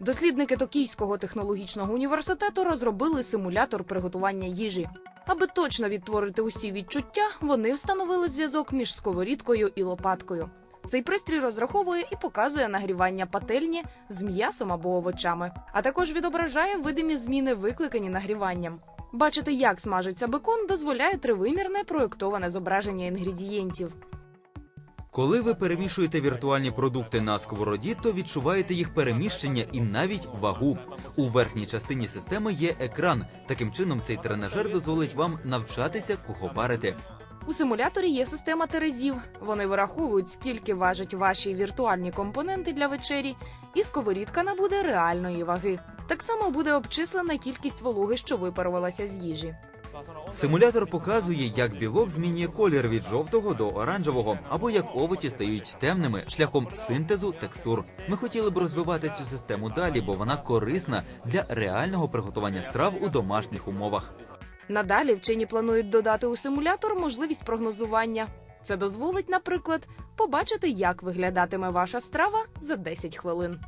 Дослідники Токійського технологічного університету розробили симулятор приготування їжі. Аби точно відтворити усі відчуття, вони встановили зв'язок між сковорідкою і лопаткою. Цей пристрій розраховує і показує нагрівання пательні з м'ясом або овочами, а також відображає видимі зміни, викликані нагріванням. Бачити, як смажиться бекон, дозволяє тривимірне проєктоване зображення інгредієнтів. Коли ви перемішуєте віртуальні продукти на сковороді, то відчуваєте їх переміщення і навіть вагу. У верхній частині системи є екран. Таким чином, цей тренажер дозволить вам навчатися куховарити. У симуляторі є система терезів. Вони вираховують, скільки важать ваші віртуальні компоненти для вечері, і сковорідка набуде реальної ваги. Так само буде обчислена кількість вологи, що випарувалася з їжі. Симулятор показує, як білок змінює колір від жовтого до оранжевого, або як овочі стають темними шляхом синтезу текстур. Ми хотіли б розвивати цю систему далі, бо вона корисна для реального приготування страв у домашніх умовах. Надалі вчені планують додати у симулятор можливість прогнозування. Це дозволить, наприклад, побачити, як виглядатиме ваша страва за 10 хвилин.